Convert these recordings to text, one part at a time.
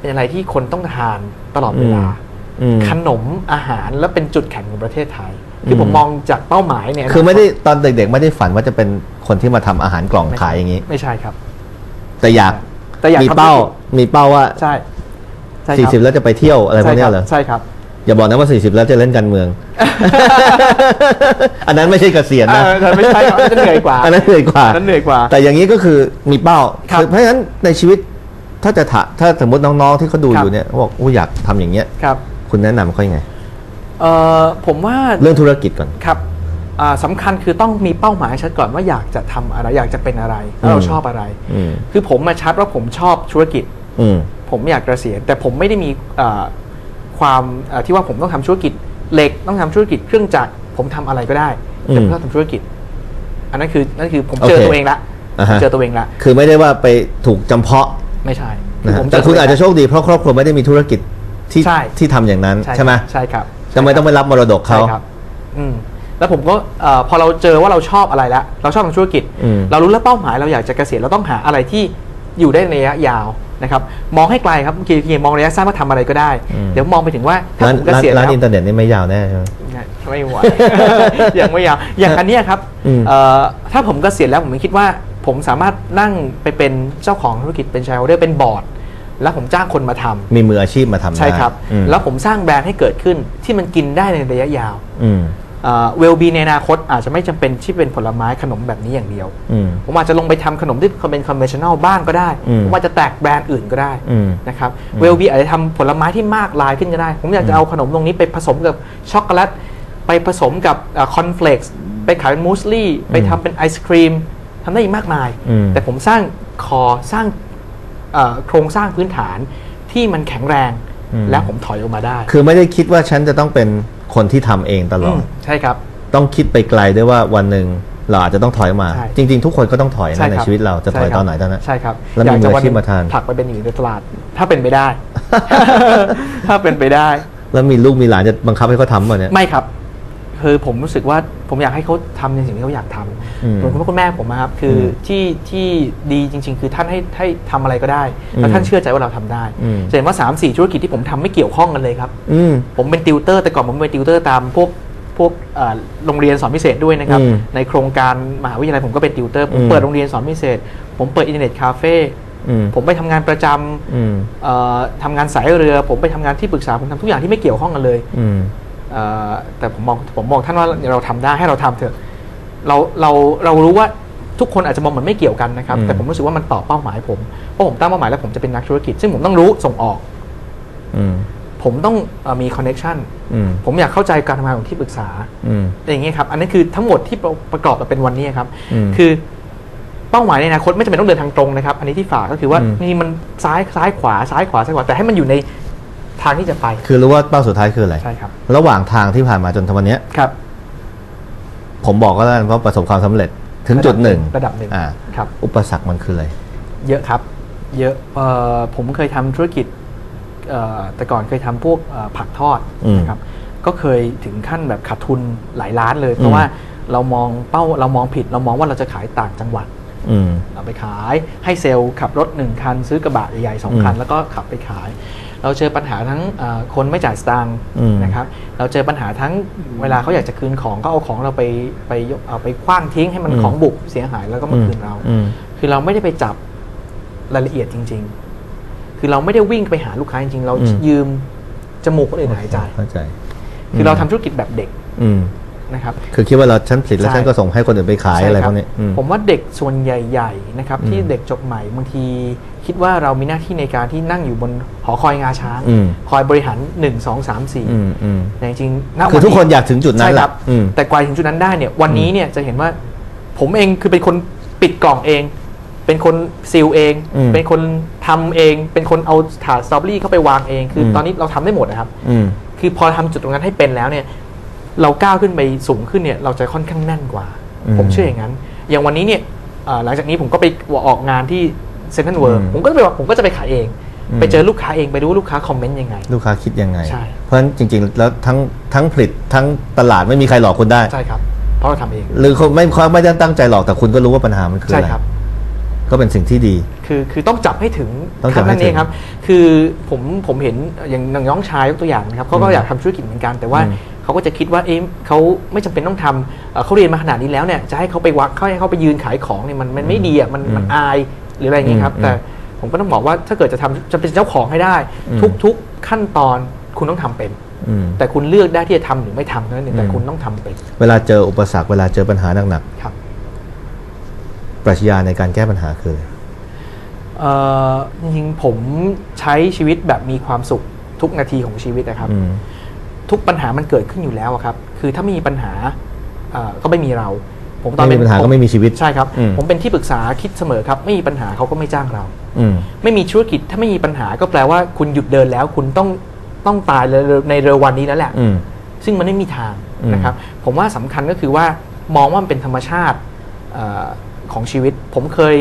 เป็นอะไรที่คนต้องทานตลอดเวลาอืมขนมอาหารและเป็นจุดแข็งของประเทศไทย คือผมอืมมองจากเป้าหมายเนี่ยนะคือไม่ได้ตอนเด็กๆ ไม่ได้ฝันว่าจะเป็นคนที่มาทำอาหารกล่องไม่ขายอย่างนี้ ไม่ใช่ครับ แต่อยากแต่อยากมีทำเป้าธุรกิจมีเป้าว่าใช่ใช่คสี่รับสิบแล้วจะไปเที่ยวอะไรพวกเนี้ยเหรอใช่ครับ อย่าบอกนะว่าสี่สิบแล้วจะเล่นการเมือง อันนั้นไม่ใช่เกษียณใช่นะครับเออไม่ใช่ครับอันนั้นเหนื่อยกว่าอันนั้นเหนื่อยกว่าอันนั้นเหนื่อยกว่า แต่อย่างนี้ก็คือมีเป้าครับอเพราะฉะนั้นในชีวิต ถ้าจะถาถ้าสมมติน้องๆที่เขาดูครับ อยู่เนี่ยเขาบอกอู้อยากทำอย่างเงี้ย ครับคุณแนะนำเขายังไง เอ่อผมว่า เรื่องธุรกิจก่อน ครับอ่าสำคัญคือต้องมีเป้าหมายชัดก่อนว่าอยากจะทำอะไรอยากจะเป็นอะไรแล้วเราอืม ชอบอะไร อืม คือผมมาชัดว่าผมชอบธุรกิจ อืม ผมอยากเกษียณแต่ผมไม่ได้มีอ่าความอ่าที่ว่าผมต้องทำธุรกิจเหล็กต้องทำธุรกิจเครื่องจักรผมทำอะไรก็ได้แต่ผมอืมชอบทำธุรกิจ อันนั้นคือนั่นคือผมโอเคเจอตัวเองละอ่าผมฮะเจอตัวเองละ คือไม่ได้ว่าไปถูกจำเพาะ ไม่ใช่นะฮะผมเแต่คุณตัวเงอาจจะโชคดีเพราะครอบครัวไม่ได้มีธุรกิจที่ใช่ ที่ทำอย่างนั้นใช่ใช่ไหมใช่ครับทำไมต้องไปรับมรดกเขา ใช่ครับอืมแล้วผมก็เอ่อพอเราเจอว่าเราชอบอะไรแล้ว เราชอบทำธุรกิจ อืม เรารู้แล้วเป้าหมายเราอยากจะเกษียณเราต้องหาอะไรที่อยู่ได้ในระยะยาวนะครับมองให้ไกลครับเมื่อกี้เมื่อกี้มองระยะสั้นว่าทำอะไรก็ได้ เดี๋ยวมองไปถึงว่าถ้าร้านผมเกร้านษียณร้านแล้ว อินเทอร์เน็ตนี่ไม่ยาวแน่ใช่ไหม ไม่ไหว ยังไม่ยาวอย่างอันเนี้ยครับอืม เอ่อถ้าผมเกษียณแล้วผมคิดว่า ผมสามารถนั่งไปเป็นเจ้าของธุรกิจเป็นชายโฮเดอร์เป็นบอร์ด แล้วผมจ้างคนมาทำมีมืออาชีพมาทำได้ใช่ครับ อืมแล้วผมสร้างแบรนด์ให้เกิดขึ้นที่มันกินได้ในระยะยาวอืมเวลบีในอนาคตอาจจะไม่จำเป็นที่เป็นผลไม้ขนมแบบนี้อย่างเดียว อืม ผมอาจจะลงไปทำขนมที่เป็นคอนเวนชั่นแนลบ้างก็ได้ อืมผมอาจจะแตกแบรนด์อื่นก็ได้อืมนะครับอืมเวลบีอาจจะทำผลไม้ที่มากลายขึ้นก็ได้ ผมอยากจะเอาขนมตรงนี้ไปผสมกับช็อกโกแลตไปผสมกับคอนเฟลกซ์ไปขายเป็นมูสลี่ ไปทำเป็นไอศครีม ทำได้อีกมากมายอืมแต่ผมสร้างคอสร้างเอ่อโครงสร้างพื้นฐานที่มันแข็งแรง แล้วผมถอยออกมาได้ คือไม่ได้คิดว่าฉันจะต้องเป็นคนที่ทำเองตลอดมใช่ครับ ต้องคิดไปไกลด้วยว่าวันหนึ่งเราอาจจะต้องถอยมาใช่จริง ๆ ทุกคนก็ต้องถอยใช่นะในครับชีวิตเราจะถอยใช่ครับตอนไหนตอนนั้นใช่ครับแล้วมีมืออาชีพหนึ่งมาทานผลักไปเป็นอยู่ในตลาด ถ้าเป็นไปได้ ถ้าเป็นไปได้ แล้วมีลูกมีหลานจะบังคับให้เขาทำป่ะเนี่ยไม่ครับ คือผมรู้สึกว่าผมอยากให้เขาทำในสิ่งที่เขาอยากทอืมำเหมือนคุณพ่อคุณแม่ผมอะครับคืออมที่ที่ดีจริง ๆ คือท่านให้ให้ทำอะไรก็ได้อืแล้วมท่านเชื่อใจว่าเราทำได้อืมจะเห็นว่า3ามสี่ธุรกิจที่ผมทำไม่เกี่ยวข้องกันเลยครับอืมผมเป็นติวเตอร์แต่ก่อนผมเป็นติวเตอร์ตามพวกพวกเอ่อโรงเรียนสอนพิเศษด้วยนะครับอืมในโครงการมหาวิทยาลัยผมก็เป็นติวเตอร์ผมอืมเปิดโรงเรียนสอนพิเศษ ผมเปิดอินเทอร์เน็ตคาเฟ่อืมผมไปทำงานประจำอืมเอ่อทำงานสายเรือ ผมไปทำงานที่ปรึกษาผมทำทุกอย่างที่ไม่เกี่ยวข้องกันเลยอืมเอ่อ แต่ผมมองผมมองท่านว่าเราทำได้ให้เราทำเถอะเราเราเรารู้ว่าทุกคนอาจจะมองเหมือนไม่เกี่ยวกันนะครับอืมแต่ผมรู้สึกว่ามันตอบเป้าหมายผมเพราะผมตั้งเป้าหมายแล้วผมจะเป็นนักธุรกิจ ซึ่งผมต้องรู้ส่งออกอืมผมต้องเอ่อมีคอนเน็ชันอืมผมอยากเข้าใจการทำงานของที่ปรึกษาอืมอย่างนี้ยครับ อันนี้คือทั้งหมดที่ประประกอบมาเป็นวันนี้ครับอืมคือเป้าหมายในอนาคตไม่จำเป็นต้องเดินทางตรงนะครับ อันนี้ที่ฝากก็คือว่าอืมนี่มันซ้ายซ้ายขวาซ้ายขวาซ้ายขวาแต่ให้มันอยู่ใน ทางที่จะไป คือรู้ว่าเป้าสุดท้ายคืออะไร ใช่ครับ ระหว่างทางที่ผ่านมาจนถึงวันเนี้ยครับ ผมบอกก็แล้วกันว่าประสบความสำเร็จถึงจุดหนึ่งระดับหนึ่งอ่าครับ อุปสรรคมันคืออะไร เยอะครับ เยอะเอ่อผมเคยทำธุรกิจเอ่อแต่ก่อนเคยทำพวกเอ่อผักทอดอืมนะครับ ก็เคยถึงขั้นแบบขาดทุนหลายล้านเลย เพอืราะมว่าเรามองเป้าเรามองผิด เรามองว่าเราจะขายต่างจังหวัด อืม เอาไปขายให้เซลล์ขับรถหนึ่งคัน ซื้อกระบะใหญ่ๆสองอืมคันแล้วก็ขับไปขาย เราเจอปัญหาทั้งเอ่อคนไม่จ่ายสตางค์อืมนะครับ เราเจอปัญหาทั้งเวลาเขาอยากจะคืนของก็เอาของเราไปไปยกเอาไปคว้างทิ้งให้มันอืมของบุกเสียหายแล้วก็มาคืนเราอืมคือเราไม่ได้ไปจับรายละเอียดจริง ๆ คือเราไม่ได้วิ่งไปหาลูกค้าจริงๆ เราอืมยืมจมูกคนอื่นหายใจเข้าใจคือเราทำธุรกิจแบบเด็กอืม นะครับ คือคิดว่าเราฉันผลิตแล้วใช่ ฉันก็ส่งให้คนอื่นไปขายใช่อะไรคพบวกนี้อืม ผมว่าเด็กส่วนใหญ่ๆนะครับอืมที่เด็กจบใหม่บางที คิดว่าเรามีหน้าที่ในการที่นั่งอยู่บนหอคอยงาช้าง อืม คอยบริหาร 1 2 3 4อืมอืมแต่จริงๆณคือทุกคนอยากถึงจุดนั้นใช่แหคละรับอืม แต่กว่าถึงจุดนั้นได้เนี่ยวันนี้เนี่ยจะเห็นว่าผมเองคือเป็นคนปิดกล่องเอง เป็นคนซีลเอง อืมเป็นคนทำเอง เป็นคนเอาถาดสตรอเบอรี่เข้าไปวางเอง คืออม ตอนนี้เราทำได้หมดนะครับ อืม คือพอทำจุดตรงนั้นให้เป็นแล้วเนี่ย เราก้าวขึ้นไปสูงขึ้นเนี่ยเราจะค่อนข้างแน่นกว่าอืมผมเชื่ออย่างนั้น อย่างวันนี้เนี่ยเอ่อหลังจากนี้ผมก็ไปออกงานที่เซ็นทรัลเวิร์อืมผมก็จะไปผมก็จะไปขายเองอืมไปเจอลูกค้าเองไปดูว่าลูกค้าคอมเมนต์ยังไง ลูกค้าคิดยังไงใช่เพราะฉะนั้นจริง ๆ แล้วทั้งทั้งผลิตทั้งตลาดไม่มีใครหลอกคุณได้ใช่ครับเพราะเราทำเองหรือเขาไม่เขาไม่ได้ตั้งใจหลอกแต่คุณก็รู้ว่าปัญหามันคือใช่อะไรครับคก็เป็นสิ่งที่ดี คือคือต้องจับให้ถึงต้องจับขั้นนั้นให้ถึเองงครับ คือผมผมเห็นอย่างน้องชายยกตัวอย่างนะครับเขาก็อืมอยากทำธุรกิจเหมือนกันแต่ว่าอืม เขาก็จะคิดว่าเอ๊ะเขาไม่จำเป็นต้องทำเอ่อเขาเรียนมาขนาดนี้แล้วเนี่ยจะให้เขาไปวักเขาให้เขาไปยืนขายของเนี่ยมันมันไม่ดีอะมันมันอายหรืออะไรอย่างเงี้ยครับอืมแต่ผมก็ต้องบอกว่าถ้าเกิดจะทำจะเป็นเจ้าของให้ได้อืมทุกๆขั้นตอนคุณต้องทำเป็นอืมแต่คุณเลือกได้ที่จะทำหรือไม่ทำเท่านั้นเองแต่อืมคุณต้องทำเป็น เวลาเจออุปสรรคเวลาเจอปัญหาหนักครับๆปรัชญาในการแก้ปัญหาคืออะไรเอ่อจริงๆผมใช้ชีวิตแบบมีความสุขทุกนาทีของชีวิตนะครับอืม ทุกปัญหามันเกิดขึ้นอยู่แล้วอะครับ คือถ้าไม่มีปัญหาเอ่อก็ไม่มีเรา ผมตอนไม่มีปัญหาก็ไม่มีชีวิต ใช่ครับ อืม ผมเป็นที่ปรึกษาคิดเสมอครับ ไม่มีปัญหาเขาก็ไม่จ้างเรา อืม ไม่มีธุรกิจถ้าไม่มีปัญหาก็แปลว่าคุณหยุดเดินแล้ว คุณต้องต้องตายเลยในเร็ววันนี้แล้วแหละ อืม ซึ่งมันไม่มีทางอืม นะครับ ผมว่าสำคัญก็คือว่ามองว่ามันเป็นธรรมชาติเออของชีวิต ผมเคย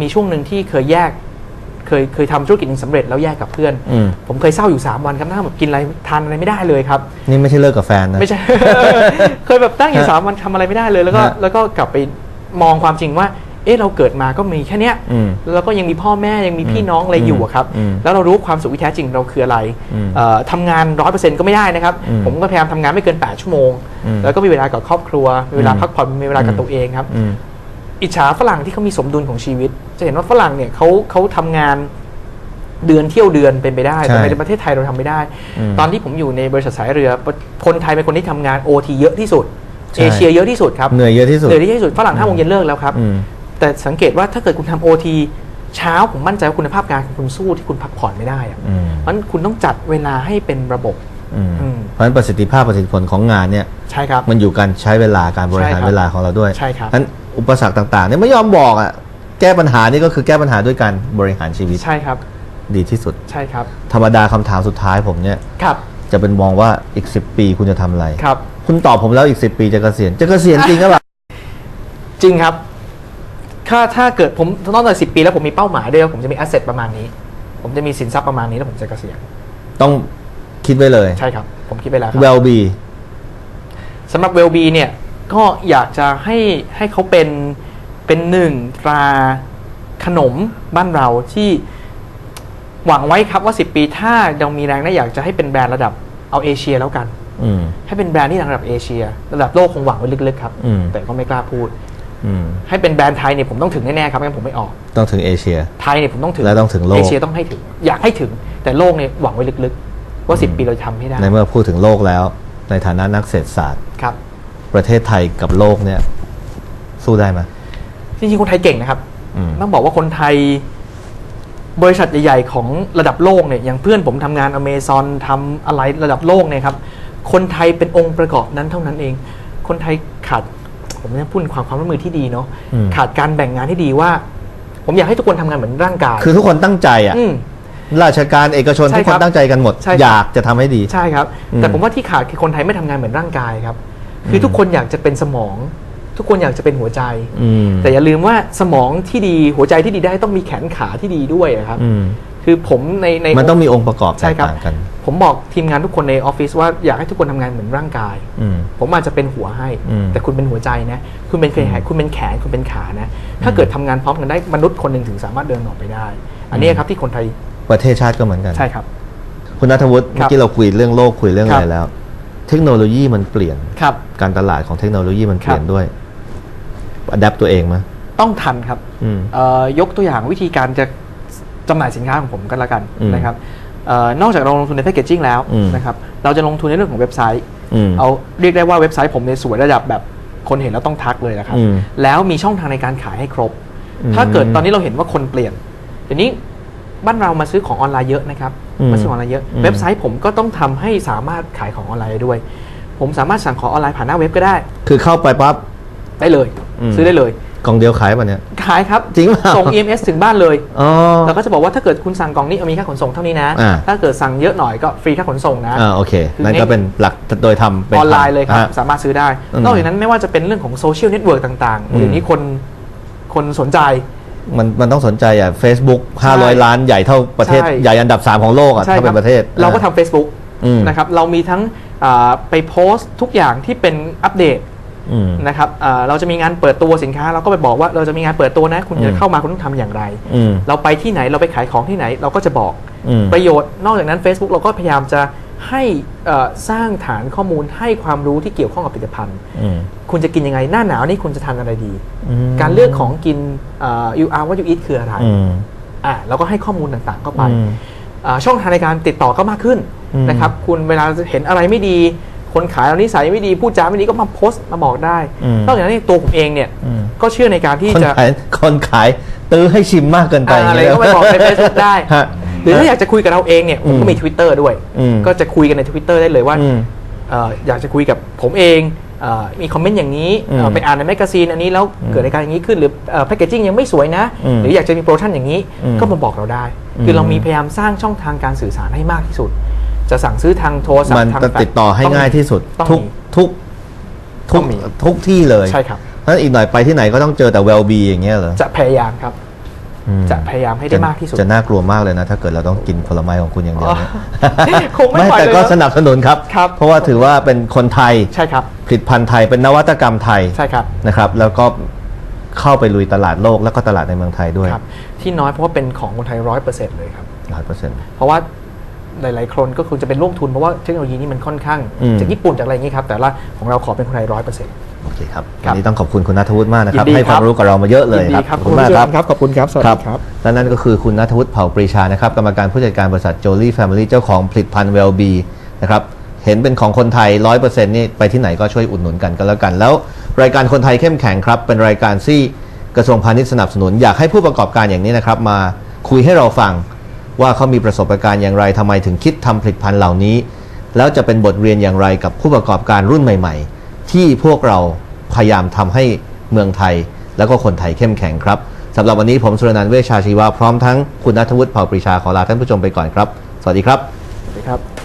มีช่วงหนึ่งที่เคยแยก เคยเคยทำธุรกิจหนึ่งสำเร็จแล้วแยกกับเพื่อน อืม ผมเคยเศร้าอยู่ 3 วันครับนั่งแบบกินอะไรทานอะไรไม่ได้เลยครับ นี่ไม่ใช่เลิกกับแฟนนะ ไม่ใช่ เคยแบบตั้งอยู่ฮะสามวันทำอะไรไม่ได้เลย แล้วก็ฮะแล้วก็กลับไปมองความจริงว่า เอ๊ะเราเกิดมาก็มีแค่เนี้ยอืมแล้วก็ยังมีพ่อแม่ยังมีพี่อืมน้องอะไรอยู่อะครับ อืมแล้วเรารู้ความสุขที่แท้จริงเราคืออะไรอืมเอ่อทำงานร้อยเปอร์เซ็นต์ก็ไม่ได้นะครับ อืมผมก็พยายามทำงานไม่เกิน 8 ชั่วโมง อืมแล้วก็มีเวลากับครอบครัวมีเวลาอืมพักผ่อนมีเวลากับอืมตัวเองครับ อืม อิจฉาฝรั่งที่เขามีสมดุลของชีวิต จะเห็นว่าฝรั่งเนี่ยเขาเขาทำงานเดือนเที่ยวเดือนเป็นไปได้ใช่แต่ในประเทศไทยเราทำไม่ได้อืมตอนที่ผมอยู่ในบริษัทสายเรือ คนไทยเป็นคนที่ทำงาน OT เยอะที่สุดใช่เอเชียเยอะที่สุดครับเหนื่อยเยอะที่สุดเหนื่อยที่สุดฝรั่งห้าโมงเย็นเลิกแล้วครับอืมแต่สังเกตว่าถ้าเกิดคุณทำ OT เช้าผมมั่นใจว่าคุณภาพงานของคุณสู้ที่คุณพักผ่อนไม่ได้อะอืมเพราะฉะนั้นคุณต้องจัดเวลาให้เป็นระบบอืมอืมเพราะฉะนั้นประสิทธิภาพประสิทธิผลของงานเนี่ยใช่ครับมันอยู่การใช้เวลาการบริหารใช่ครับเวลาของเราด้วยใช่ครับฉะนั้น อุปสรรคต่างๆเนี่ยไม่ยอมบอกอะแก้ปัญหานี่ก็คือแก้ปัญหาด้วยการบริหารชีวิตใช่ครับ ดีที่สุด ใช่ครับ ธรรมดาคำถามสุดท้ายผมเนี่ยครับจะเป็นมองว่าอีก 10 ปีคุณจะทำอะไรครับ คุณตอบผมแล้วอีก 10 ปีจะเกษียณจะเกษียณจริงก็เปล่า จริงครับ ถ้าถ้าเกิดผมนอกจากสิปีแล้วผมมีเป้าหมายด้วยว่าผมจะมีแอสเซทประมาณนี้ ผมจะมีสินทรัพย์ประมาณนี้แล้วผมจะเกษียณต้องคิดไว้เลย ใช่ครับ ผมคิดไปแล้วครับ well be สำหรับเวลบีเนี่ย ก็อยากจะให้ให้เขาเป็นเป็นหนึ่งตราขนมบ้านเราที่หวังไว้ครับว่า 10 ปีถ้าเรามีแรงนะอยากจะให้เป็นแบรนด์ระดับเอาเอเชียแล้วกันอืมให้เป็นแบรนด์ที่ระดับเอเชีย ระดับโลกคงหวังไว้ลึกๆครับอืมแต่ก็ไม่กล้าพูดอืมให้เป็นแบรนด์ไทยเนี่ยผมต้องถึงแน่ๆครับงั้นผมไม่ออก ต้องถึงเอเชีย ไทยเนี่ยผมต้องถึงและต้องถึงโลกเอเชียต้องให้ถึง อยากให้ถึง แต่โลกเนี่ยหวังไว้ลึกๆ ว่า 10 ปีเราจะทำให้ได้ในเมื่อพูดถึงโลกแล้ว ในฐานะนักเศรษฐศาสตร์ครับ ประเทศไทยกับโลกเนี่ยสู้ได้ไหมจริงๆคนไทยเก่งนะครับ อืม ต้องบอกว่าคนไทย บริษัทใหญ่ๆของระดับโลกเนี่ยอย่างเพื่อนผมทำงานอเมซอนทำอะไรระดับโลกเนี่ยครับ คนไทยเป็นองค์ประกอบนั้นเท่านั้นเอง คนไทยขาดผมจะพูดความความร่วมมือที่ดีเนาะอืม ขาดการแบ่งงานที่ดีว่า ผมอยากให้ทุกคนทำงานเหมือนร่างกายคือทุกคนตั้งใจอะอืมราชการเอกชนใช่ทุกคครันบตั้งใจกันหมด ใช่ครับ อยากจะทำให้ดี ใช่ครับอืมแต่ผมว่าที่ขาดคือคนไทยไม่ทำงานเหมือนร่างกายครับ คืออมทุกคนอยากจะเป็นสมอง ทุกคนอยากจะเป็นหัวใจอืมแต่อย่าลืมว่าสมองที่ดีหัวใจที่ดีได้ต้องมีแขนขาที่ดีด้วยอะครับอืมคือผมในในมันต้องมีองค์ประกอบแตใช่กครับต่างกัน ผมบอกทีมงานทุกคนในออฟฟิศว่าอยากให้ทุกคนทำงานเหมือนร่างกายอืมผมอาจจะเป็นหัวให้อืมแต่คุณเป็นหัวใจนะ คุณเป็นเคยหายคุณเป็นแขนคุณเป็นขานะ ถ้าเกิดทำงานพร้อมกันได้มนุษย์คนหนึ่งถึงสามารถเดินออกไปได้ อันนี้ครับที่คนไทยประเทศชาติก็เหมือนกันใช่ครับ คุณนัทวุฒิครัเมื่อบกี้เราคุยเรื่องโลกคุยเรื่องครัอะบไรแล้ว เทคโนโลยีมันเปลี่ยน ครับ การตลาดของเทคโนโลยีมันเปลี่ยนครับด้วยอัดแอปตัวเองไหมต้องทันครับอืม เอ่อยกตัวอย่างวิธีการจะจำหน่ายสินค้าของผมกันละกันอืมนะครับเออนอกจากเราลงทุนในแพ c เกจจิ้งแล้วอืม นะครับเราจะลงทุนในเรื่องของเว็บไซต์ อืม เอาเรียกได้ว่าเว็บไซต์ผมในยสวยระดับแบบคนเห็นแล้วต้องทักเลยนะครับ อืมแล้วมีช่องทางในการขายให้ครบ อืมถ้าเกิดตอนนี้เราเห็นว่าคนเปลี่ยนเดี๋ยวนี้ บ้านเรามาซื้อของออนไลน์เยอะนะครับอืมมาซื้อของออนไลน์เยอะอืมเว็บไซต์ผมก็ต้องทำให้สามารถขายของออนไลน์ได้ด้วย ผมสามารถสั่งของออนไลน์ผ่านหน้าเว็บก็ได้ คือเข้าไปปั๊บได้เลยอืมซื้อได้เลยกล่องเดียวขายป่ะเนี่ยขายครับจริงเปล่าส่ง EMS ถึงบ้านเลยอ๋อแล้วก็จะบอกว่าถ้าเกิดคุณสั่งกล่องนี้เอามีค่าขนส่งเท่านี้นะอ่าถ้าเกิดสั่งเยอะหน่อยก็ฟรีค่าขนส่งนะอ่าโอเคคือนั่นก็เป็นหลักโดยทำเป็นออนไลน์เลยครับอะสามารถซื้อได้อืมนอกจากนั้นไม่ว่าจะเป็นเรื่องของโซเชียลเน็ตเวิร์กต่างอืมๆเดี๋ยวนี้คนคนสนใจ มันมันต้องสนใจอะ Facebook ใช่500 ล้านใหญ่เท่าประเทศใช่ ใหญ่อันดับ 3 ของโลกอะใช่ถ้าคเป็รับนประเทศเราก็อะ ทำ Facebook อืม นะครับเรามีทั้งอ่าไปโพสต์ทุกอย่างที่เป็นอัปเดตอืม นะครับอ่าเราจะมีงานเปิดตัวสินค้า เราก็ไปบอกว่าเราจะมีงานเปิดตัวนะคุณจะอืม เข้ามาคุณต้องทำอย่างไร อืมเราไปที่ไหนเราไปขายของที่ไหนเราก็จะบอก อืม ประโยชน์นอกจากนั้น Facebook เราก็พยายามจะ ให้เอ่อสร้างฐานข้อมูลให้ความรู้ที่เกี่ยวข้องกับผลิตภัณฑ์อืมคุณจะกินยังไงหน้าหนาวนี่คุณจะทานอะไรดีอืมการเลือกของกินเอ่อ you are what you eat คืออะไรอืมอ่าเราก็ให้ข้อมูลต่างๆเข้าไปอืมอ่าช่องทางในการติดต่อก็มากขึ้นอืมนะครับ คุณเวลาเห็นอะไรไม่ดี คนขายเรานิสัยไม่ดีพูดจาไม่ดีก็มาโพสต์มาบอกได้อืมนอกจากนั้นเนี่ยตัวผมเองเนี่ยอืมก็เชื่อในการที่คนจะขายคนขายตื้อให้ชิมมากเกินไปอ่าอะไรก็ไปบอกใน Facebook ได้ฮะห รือถ้าอยากจะคุยกับเราเองเนี่ยผมก็อืมมี Twitter ด้วย อืมก็จะคุยกันใน Twitter ได้เลยว่าอืมเอ่ออยากจะคุยกับผมเองเอ่อมีคอมเมนต์อย่างนี้อืมเอ่อไปอ่านในแมกกาซีนอันนี้แล้วอืมเกิดในการอย่างนี้ขึ้นหรือแพคเกจิ้งยังไม่สวยนะ อืมหรืออยากจะมีโปรโมชั่นอย่างนี้อืมก็มาบอกเราได้อืมคือเรามีพยายามสร้างช่องทางการสื่อสารให้มากที่สุด จะสั่งซื้อทางโทรศัพมันท์ทางจะแฟกซ์ติดต่อให้ต้ง่ายที่สุด ต้องทุกมี ทุกทุต้กองมีทุกที่เลยใช่ครับ เพราะฉะนั้นอีกหน่อยไปที่ไหนก็ต้องเจอแต่ well be อย่างเงี้ยเหรอ จะพยายามครับอืม จะพยายามให้ได้มากที่สุด จะน่ากลัวมากเลยนะ ถ้าเกิดเราต้องกินผลไม้ของคุณอย่างเดียวเนี่ยคงไม่ไหวแต่เลยก็นะสนับสนุนครับครับ เพราะว่าถือว่าเป็นคนไทยใช่ครับผลิตภัณฑ์ไทยเป็นนวัตกรรมไทยใช่ครับนะครับ แล้วก็เข้าไปลุยตลาดโลกแล้วก็ตลาดในเมืองไทยด้วยครับที่น้อยเพราะว่าเป็นของคนไทยร้อยเปอร์เซ็นต์เลยครับร้อยเปอร์เซ็นต์เพราะว่าหลายๆคนก็คือจะเป็นร่วมทุนเพราะว่าเทคโนโลยีนี้มันค่อนข้างอืมจากญี่ปุ่นจากอะไรอย่างนี้ครับแต่ละของเราขอเป็นคนไทยร้อยเปอร์เซ็นต์ โอเคครับครัวับนนี้ต้องขอบคุณคุณนัทวุฒิมากนะครับ ยินดีให้ความครับรู้กับเรามาเยอะเลยยินคดีรับครับ ขอบคุณมากครับ ครับ ขอบคุณครับ สวัสดีครับ และนั่นก็คือคุณนัทวุฒิเผ่าปรีชานะครับกรรมการผู้จัดการบริษัทโจลี่แฟมิลี่เจ้าของผลิตภัณฑ์เวลบีนะครับเห็นเป็นของคนไทย 100%นี่ไปที่ไหนก็ช่วยอุดหนุนกันก็แล้วกัน แล้วรายการคนไทยเข้มแข็งครับ เป็นรายการที่กระทรวงพาณิชย์สนับสนุน อยากให้ผู้ประกอบการอย่างนี้นะครับ มาคุยให้เราฟังว่าเขามีประสบการณ์อย่างไรทำไมถึงคิดทำผลิตภัณฑ์เหล่านี้ แล้วจะเป็นบทเรียนอย่างไรกับผู้ประกอบการรุ่นใหม่ ๆ ที่พวกเราพยายามทำให้เมืองไทย และก็คนไทยเข้มแข็งครับสำหรับวันนี้ผมสุรนันท์เวชชาชีวะพร้อมทั้งคุณนัทวุฒิเผ่าปรีชาขอลาท่านผู้ชมไปก่อนครับ สวัสดีครับ สวัสดีครับ